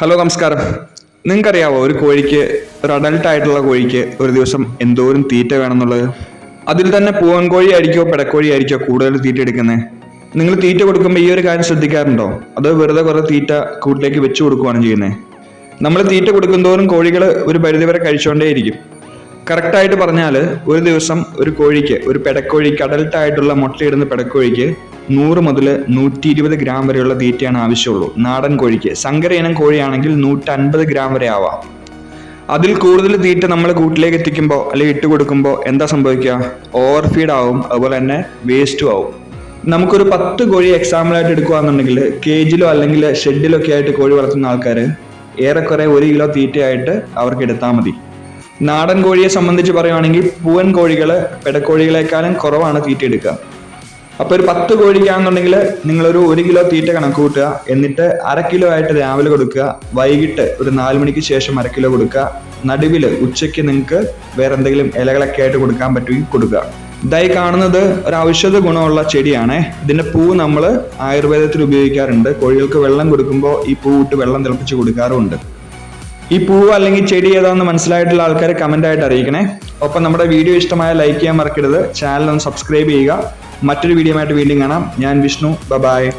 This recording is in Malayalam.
ഹലോ നമസ്കാരം. നിങ്ങൾക്കറിയാവോ ഒരു കോഴിക്ക് ഒരു അഡൽട്ട് ആയിട്ടുള്ള കോഴിക്ക് ഒരു ദിവസം എന്തോരം തീറ്റ വേണമെന്നുള്ളത്? അതിൽ തന്നെ പൂവൻ കോഴി ആയിരിക്കോ പെടക്കോഴി ആയിരിക്കോ കൂടുതൽ തീറ്റ എടുക്കുന്നത്? നിങ്ങൾ തീറ്റ കൊടുക്കുമ്പോൾ ഈ ഒരു കാര്യം ശ്രദ്ധിക്കാറുണ്ടോ? അതോ വെറുതെ കുറേ തീറ്റ കൂട്ടിലേക്ക് വെച്ച് കൊടുക്കുകയാണ് ചെയ്യുന്നത്? നമ്മൾ തീറ്റ കൊടുക്കുന്തോറും കോഴികൾ ഒരു പരിധിവരെ കഴിച്ചുകൊണ്ടേയിരിക്കും. കറക്റ്റായിട്ട് പറഞ്ഞാൽ ഒരു ദിവസം ഒരു കോഴിക്ക് ഒരു പെടക്കോഴിക്ക് അഡൽട്ട് ആയിട്ടുള്ള മുട്ടയിടുന്ന പെടക്കോഴിക്ക് നൂറ് മുതൽ നൂറ്റി ഇരുപത് ഗ്രാം വരെയുള്ള തീറ്റയാണ് ആവശ്യമുള്ളൂ. നാടൻ കോഴിക്ക്. സങ്കര ഇനം കോഴിയാണെങ്കിൽ നൂറ്റൻപത് ഗ്രാം വരെ ആവാം. അതിൽ കൂടുതൽ തീറ്റ നമ്മൾ കൂട്ടിലേക്ക് എത്തിക്കുമ്പോൾ അല്ലെങ്കിൽ ഇട്ട് കൊടുക്കുമ്പോൾ എന്താ സംഭവിക്കുക? ഓവർ ഫീഡ് ആവും അതുപോലെ തന്നെ വേസ്റ്റും ആവും. നമുക്കൊരു പത്ത് കോഴി എക്സാമ്പിളായിട്ട് എടുക്കുകയാണെന്നുണ്ടെങ്കിൽ കേജിലോ അല്ലെങ്കിൽ ഷെഡിലോ ഒക്കെ ആയിട്ട് കോഴി വളർത്തുന്ന ആൾക്കാർ ഏറെക്കുറെ ഒരു കിലോ തീറ്റയായിട്ട് അവർക്ക് എടുത്താൽ മതി. നാടൻ കോഴിയെ സംബന്ധിച്ച് പറയുകയാണെങ്കിൽ പൂവൻ കോഴികൾ പെടക്കോഴികളെക്കാളും കുറവാണ് തീറ്റ എടുക്കുക. അപ്പോൾ ഒരു പത്ത് കോഴിക്കാണെന്നുണ്ടെങ്കിൽ നിങ്ങളൊരു ഒരു കിലോ തീറ്റ കണക്ക് കൂട്ടുക എന്നിട്ട് അര കിലോ ആയിട്ട് രാവിലെ കൊടുക്കുക. വൈകിട്ട് ഒരു നാല് മണിക്ക് ശേഷം അര കിലോ കൊടുക്കുക. നടുവിൽ ഉച്ചയ്ക്ക് നിങ്ങൾക്ക് വേറെ എന്തെങ്കിലും ഇലകളൊക്കെ ആയിട്ട് കൊടുക്കാൻ പറ്റുമെങ്കിൽ കൊടുക്കുക. ഇതായി കാണുന്നത് ഒരു ഔഷധ ഗുണമുള്ള ചെടിയാണ്. ഇതിന്റെ പൂ നമ്മൾ ആയുർവേദത്തിൽ ഉപയോഗിക്കാറുണ്ട്. കോഴികൾക്ക് വെള്ളം കൊടുക്കുമ്പോൾ ഈ പൂ ഇട്ട് വെള്ളം തിളപ്പിച്ച് കൊടുക്കാറുമുണ്ട്. ഈ പൂവ് അല്ലെങ്കിൽ ചെടി ഏതാണെന്ന് മനസ്സിലായിട്ടുള്ള ആൾക്കാർ കമന്റ് ആയിട്ട് അറിയിക്കണേ. ഒപ്പം നമ്മുടെ വീഡിയോ ഇഷ്ടമായ ലൈക്ക് ചെയ്യാൻ മറക്കരുത്. ചാനൽ ഒന്ന് സബ്സ്ക്രൈബ് ചെയ്യുക. മറ്റൊരു വീഡിയോ ആയിട്ട് വീണ്ടും കാണാം. ഞാൻ വിഷ്ണു. ബബായ്